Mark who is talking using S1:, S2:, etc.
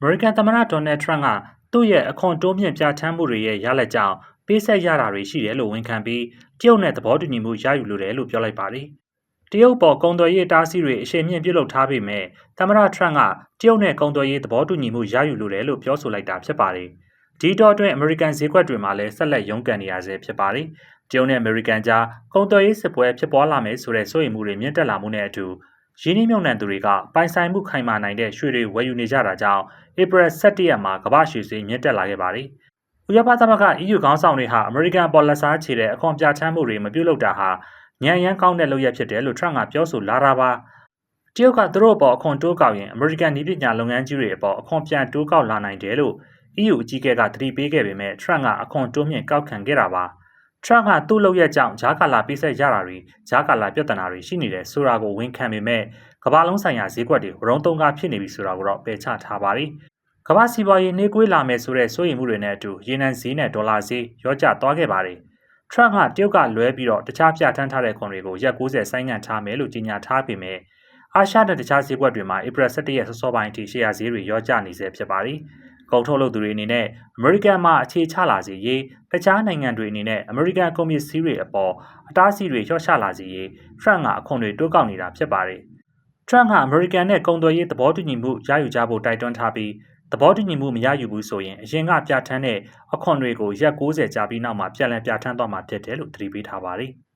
S1: အမေရိကန်သမ္မတဒေါ်နယ်ထရန့်ကသူ့ရဲ့အခွန်တိုးမြင့်ပြဋ္ဌာန်းမှုတွေရဲ့ရလဒ်ကြောင့်ပေးဆက်ရတာတွေရှိတယ်လို့ဝန်ခံပြီးတရုတ်နဲ့သဘောတူညီမှုရယူလိုတယ်လို့ပြောလိုက်ပါတယ်။တရုတ်ပေါ်ကုန်သွယ်ရေးတားဆီးတွေအရှိန်မြင့်ပြုတ်လုထားပေမဲ့သမ္မတထရန့်ကတရုတ်နဲ့ကုန်သွယ်ရေးသဘောတူညီမှုရယူလိုတယ်လို့ပြောဆိုလိုက်တာဖြစ်ပါတယ်။ဒီတော့အတွင်းအမေရိကန်ဈေးကွက်တွေမှာလည်းဆက်လက်ရုန်းကန်နေရဆဲဖြစ်ပါတယ်။တရုတ်နဲ့အမေရိကန်ကြားကုန်သွယ်ရေးစစ်ပွဲဖြစ်ပွားလာမယ်ဆိုတဲ့စိုးရိမ်မှုတွေမြင့်တက်လာမှုနဲ့အတူ ရင်းနှီးမြှုပ်နှံသူတွေကပိုင်ဆိုင်မှုခိုင်မာနိုင်တဲ့ရွှေတွေဝယ်ယူနေကြတာကြောင့်ဧပြီ17ရက်မှာကမ္ဘာရွှေဈေးမြင့်တက်လာခဲ့ပါတယ်။ဥရောပသမဂ္ဂ EU ခေါင်းဆောင်တွေဟာအမေရိကန်ပေါ်လက်စားချေတဲ့အခွန်ပြဋ္ဌာန်းမှုတွေမပြုတ်လုပ်တာဟာညံရမ်းကောင်းတဲ့လုပ်ရဖြစ်တယ်လို့ထရန့်ကပြောဆိုလာတာပါ။တရုတ်ကသူတို့အပေါ်အခွန်တိုးကောက်ရင်အမေရိကန်နည်းပညာလုပ်ငန်းကြီးတွေအပေါ်အခွန်ပြန်တိုးကောက်လာနိုင်တယ်လို့ EU အကြီးအကဲကသတိပေးခဲ့ပေမဲ့ထရန့်ကအခွန်တိုးမြင့်ကောက်ခံခဲ့တာပါ။ ထရန့်ကသူ့လုပ်ရက်ကြောင့်ဂျာကာလာပြည့်ဆက်ရတာတွေဂျာကာလာပြဿနာတွေရှိနေတယ်ဆိုတာကိုဝန်ခံပေမဲ့ကမ္ဘာလုံးဆိုင်ရာဈေးကွက်တွေဝရုံးသုံးကားဖြစ်နေပြီဆိုတာကိုတော့ပယ်ချထားပါတယ်။ကမ္ဘာစီးပွားရေးနှေးကွေးလာမယ်ဆိုတဲ့စိုးရိမ်မှုတွေနဲ့အတူရေနံဈေးနဲ့ဒေါ်လာဈေးရောကျသွားခဲ့ပါတယ်။ Trump ကတရုတ်ကလွဲပြီးတော့တခြားပြဋ္ဌာန်းထားတဲ့ခွန်တွေကိုရက်90ဆိုင်းငံ့ထားမယ်လို့ကြေညာထားပေမဲ့အာရှနဲ့တခြားဈေးကွက်တွေမှာဧပြီ17ရက်စောစောပိုင်းအထိရှယ်ယာဈေးတွေရောကျနေဆဲဖြစ်ပါတယ်။ ကုန်ထုတ်လုပ်သူတွေအနေနဲ့အမေရိကန်မှာအခြေချလာစေရေးတခြားနိုင်ငံတွေအနေနဲ့အမေရိကန်ကွန်မြူနတီတွေအပေါ်အတားအဆီးတွေလျှော့ချလာစေရေး Trump ကအခွန်တွေတိုးကောက်နေတာဖြစ်ပါတယ်။ Trump ကအမေရိကန်နဲ့ကုန်သွယ်ရေးသဘောတူညီမှုရယူကြဖို့တိုက်တွန်းထားပြီးသဘောတူညီမှုမရယူဘူးဆိုရင်အရင်ကပြဋ္ဌာန်းတဲ့အခွန်တွေကိုရက်60ကြာပြီးနောက်မှာပြန်လည်ပြဋ္ဌာန်းသွားမှာဖြစ်တယ်လို့သတိပေးထားပါတယ်။